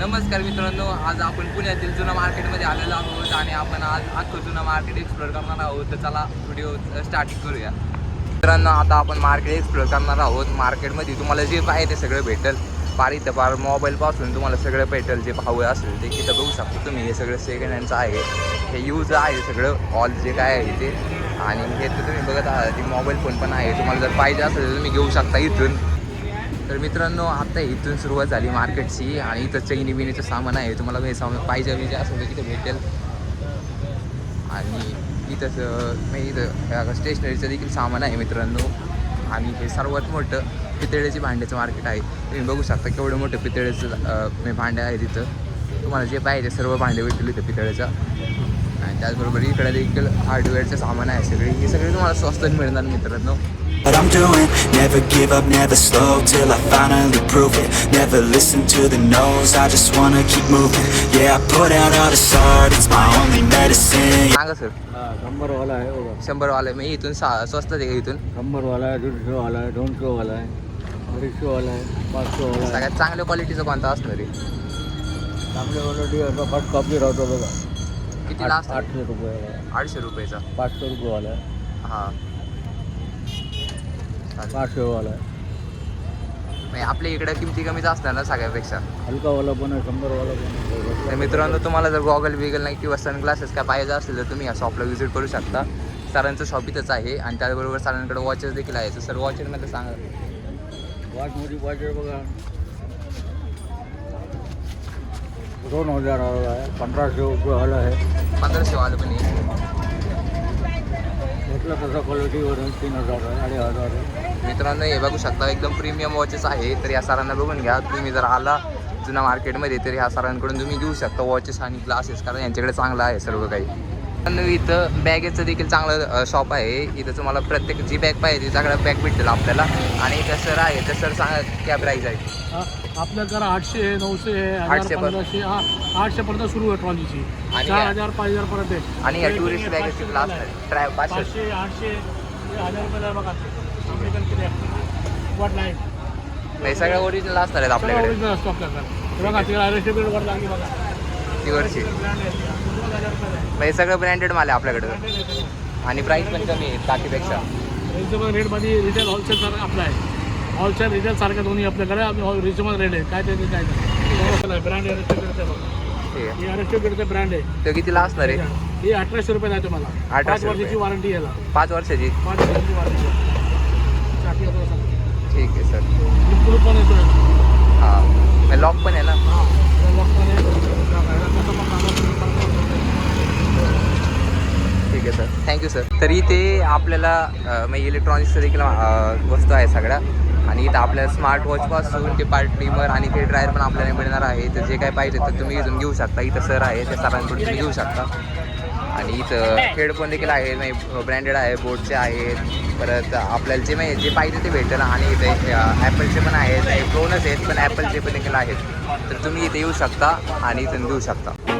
नमस्कार मित्रांनो आज आपण पुण्यातील जुना मार्केटमध्ये आलेलो आहोत आणि आपण आज अख्खं जुना मार्केट एक्सप्लोर करणार आहोत. तर चला व्हिडिओ स्टार्टिंग करूया. मित्रांनो आता आपण मार्केट एक्सप्लोर करणार आहोत. मार्केटमध्ये तुम्हाला जे पाहिजे ते सगळं भेटेल. पार इथं पार मोबाईलपासून तुम्हाला सगळं भेटेल. जे हवं असेल ते तिथं बघू शकता तुम्ही. हे सगळं सेकंड हँडचं आहे. हे यूज आहे सगळं. ऑल जे काय आहे ते. आणि हे तर तुम्ही बघत आहात. की मोबाईल फोन पण आहे. तुम्हाला जर पाहिजे असेल तर तुम्ही घेऊ शकता इथून. तर मित्रांनो आता इथून सुरुवात झाली मार्केटची आणि इथं चैनी बिनीचं सामान आहे. तुम्हाला हे सामान पाहिजे म्हणजे बिजे असेल म्हणजे तर तिथं भेटेल. आणि इथंच मी इथं स्टेशनरीचं देखील सामान आहे मित्रांनो. आणि हे सर्वात मोठं पितळेची भांड्याचं मार्केट आहे. तुम्ही बघू शकता केवढं मोठं पितळेचं म्हणजे भांडे आहे तिथं. तुम्हाला जे पाहिजे सर्व भांडे भेटतील इथं पितळेचं. आणि त्याचबरोबर इकडे देखील हार्डवेअरचं सामान आहे सगळे. हे सगळे तुम्हाला स्वस्त मिळणार मित्रांनो. What I'm doing, never give up, never slow till I finally prove it. Never listen to the no's, I just wanna keep moving. Yeah, I put out all this art, it's my only medicine. सांगा sir. हा शंभर वाला आहे बघा शंभर वाले मी इथून सा स्वस्त आहे का इथून? शंभर वाला आहे दीडशे वाला आहे दोनशे वाला आहे अडीचशे वाला आहे पाचशे वाला आहे. सगळ्यात चांगल्या क्वालिटीचं कोणता असणार आहे? चांगले क्वालिटी आता फर्स्ट कॉपी राहतो बघा. कितीला आठ- असणार आठशे रुपये आठशे रुपयाचा. पाचशे रुपये वाला आहे. हां. पाचशे वाला आहे म्हणजे आपल्या इकडे किमती कमीच असणार ना सगळ्यापेक्षा? हलका वाला पण आहे शंभर वाला पण तर आहे मित्रांनो तुम्हाला जर गॉगल बिगल नाही किंवा सनग्लासेस काय पाहिजे असेल तर तुम्ही या शॉपला व्हिजिट करू शकता. सरांचं शॉप इथंच आहे आणि त्याचबरोबर सरांकडे वॉचेस देखील आहे तर सर वॉचेसमध्ये सांगा. वॉचमध्ये पाहिजे बघा. दोन हजार वाला आहे पंधराशे रुपये वाला आहे. पंधराशे वालं पण आहे. क्वालिटीवरून तीन हजार आहे अडीच हजार आहे. मित्रांनो हे बघू शकता एकदम प्रीमियम वॉचेस आहे तर या सरांना बघून घ्या. तुम्ही जर आला जुना मार्केटमध्ये तर ह्या सरांकडून तुम्ही घेऊ शकता वॉचेस आणि ग्लासेस कारण यांच्याकडे चांगलं आहे सर्व काही. इथं बॅगेचं देखील चांगलं शॉप आहे. इथं तुम्हाला प्रत्येक जी बॅग पाहिजे ती सगळ्या बॅग भेटेल आपल्याला. आणि इथं सर आहे तर सर सांगा क्या प्राईस आहे. हा, आपल्याकडे आठशे नऊशे आठशे पर्यंत. पंधराशे हा आठशेपर्यंत सुरू आहे ट्रॉलीची. आणि हजार पाच हजार पर्यंत आणि या टुरिस्ट बॅगेची पाचशे क्लास. ट्राय पाचशे. आठशे हजार बघा. नाही हे सगळ्या ओरिजिनल असणार आहेत आपल्याकडे. बघा तिला लागली बघा. आहे. हे सगळं ब्रँडेड माल आहे आपल्याकडे. आणि प्राईस पण कमी आहे बाकीपेक्षा. रिजनेबल रेटमध्ये रिटेल होलसेल सारखं आपलं आहे. होलसेल रिटेल सारखं दोन्ही आपल्याकडे आम्ही रिजनेबल रेट आहे. काय ते काय ते ब्रँड हे अरेस्टेडचं ब्रँड आहे. तो कितीला असणार आहे ही अठराशे रुपये आहे तुम्हाला 1800 पाच रुपये. वर्षाची वॉरंटी याला. पाच वर्षाची? पाच वर्षाची वॉरंटी. ठीक आहे सर बिलकुल पण येतो. हां. लॉक पण आहे ना हा. याला lock पण आहे. याला कसं पण कामात तुम्ही करता ठीक आहे सर तरी ते तर इथे आपल्याला म्हणजे मग इलेक्ट्रॉनिक्सचं देखील वस्तू आहे सगळ्या. आणि इथं आपल्याला स्मार्ट वॉचपासून ते पार्ट ट्रिमर आणि ते ड्रायर पण आपल्याला मिळणार आहे. तर जे काय पाहिजे तर तुम्ही इथून घेऊ शकता. इथं सर आहे त्या सरांकडून तुम्ही घेऊ शकता. आणि इथं हेडफोन देखील म्हणजे आहे म्हणजे ब्रँडेड आहे बोटचे आहेत. परत आपल्याला जे म्हणजे जे पाहिजे ते भेटेल. आणि इथे ॲपलचे पण आहेत हे प्रोनच आहेत पण ॲपलचे पण देखील आहेत. तर तुम्ही इथे येऊ शकता आणि इथून घेऊ शकता.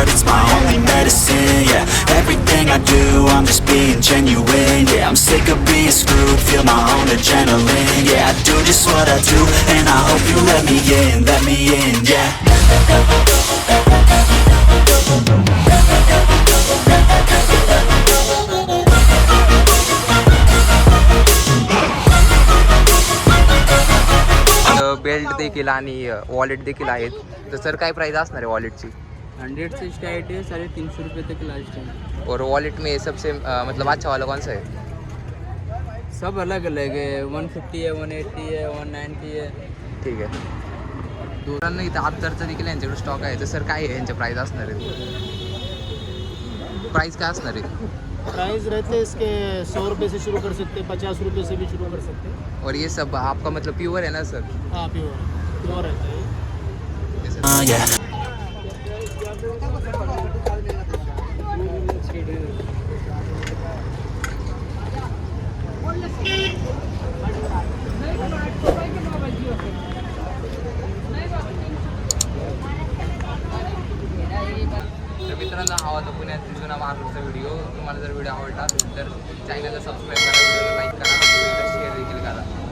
heart, it's my only medicine. Yeah, everything I do, I'm just being genuine. Yeah, I'm sick of being screwed, feel my own adrenaline. Yeah, I do just what I do, and I hope you let me in, let me in. Yeah. Belt देखील आणि wallet देखील आहेत तर sir काय price असणार आहे वॉलेटची hundred से start है साढ़े तीन सौ रुपये तक लास्ट है। और वॉलेट में सबसे मतलब अच्छा वाला कौन सा है? सब अलग अलग है वन फिफ्टी है वन एट्टी है वन नाइन्टी है। ठीक आहे दोरांना इथं अत्तरचा देखील यांच्याकडे स्टॉक आहे तर सर काय आहे यांच्या प्राइस असणार आहे? प्राइस काय असणार आहे? प्राइस रहते हैं इसके सौ रुपये से शुरू कर सकते हैं पचास रुपये से भी शुरू कर सकते हैं। और ये सब आपका मतलब प्योर है ना सर? हाँ प्योर प्योर रहता है। कोणाला हवा तो पुण्यात जुना महाराष्ट्रचा व्हिडिओ तुम्हाला जर व्हिडिओ आवडला असेल तर चॅनलला सबस्क्राईब करा लाईक करा शेअर देखील करा.